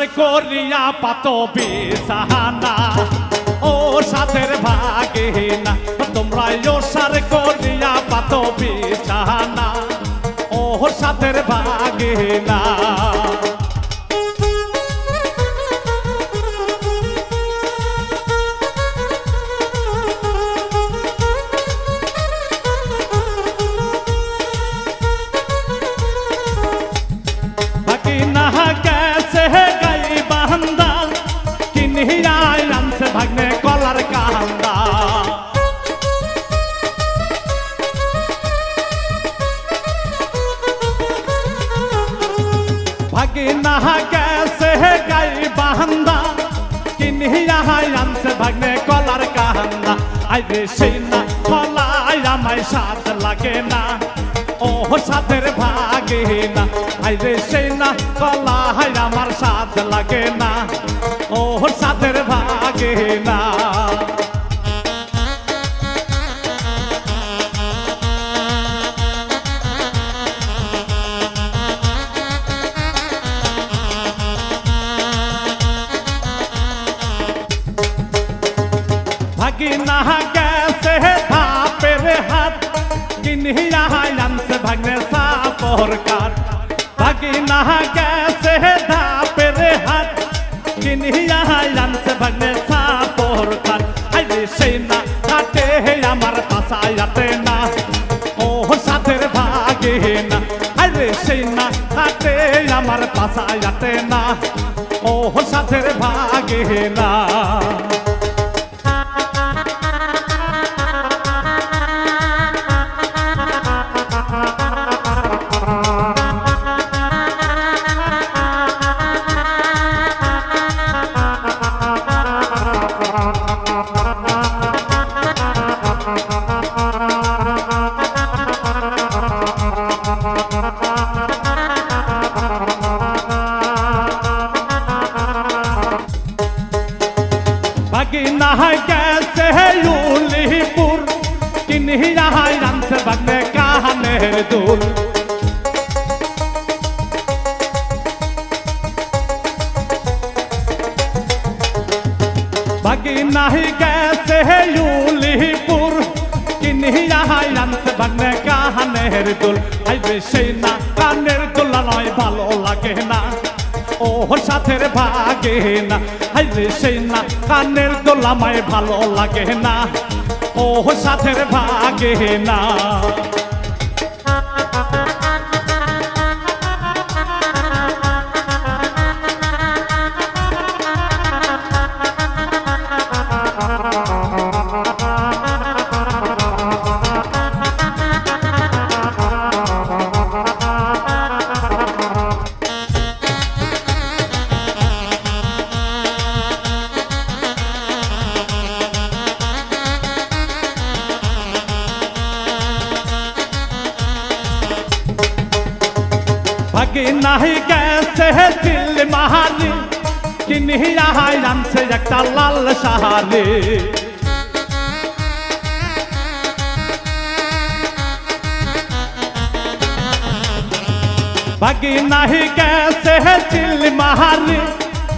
সার করিয়া পাত বিছানা। ও সাথের ভাগে না তোমরা ও সার করিয়া পাত বিছানা। ও সাথের ভাগে না বাকি ভাগি না গেছে গাই বান্দা কিনিয়া আনছে ভাগ্নে কলার কান্দা আইরে সেই না কলাই আমায় সাথ লাগে না। ও সাথের ভাগে না আইরে সেই না কলাই আমার সাথ লাগে না। ও সাথের ভাগে না ভাগি না গেছে ধাপের হাত কিনিয়া আনছে ভাগ্নে সাপর কাঠ ভাগি না গেছে ধাপের হাত কিনিয়া আনছে ভাগ্নে সাপর কাঠ আইরে সেই না কাটে আমার পাশায়াতে না ও সাথের ভাগে না আইরে সেই না কাটে আমার পাশায়াতে না ও সাথের ভাগে না বাকি না গেছে উলিপুর কিনিয়া আনছে বাগনে কাহানের দুল বাকি নাহি গেছে উলিপুর কিনিয়া আনছে বাগনে কাহানের দুল আইবে সেই না কানের দোলা নয় সাথের ভাগে না। হাইরে সেই না, কানের দোলামায় ভালো লাগে না। ও সাথের ভাগে না। ভাগে নাহি গেছে দিল মাহারি কিনিয়া আনছে একটা লাল সাহারি ভাগে নাহি গেছে দিল মাহারি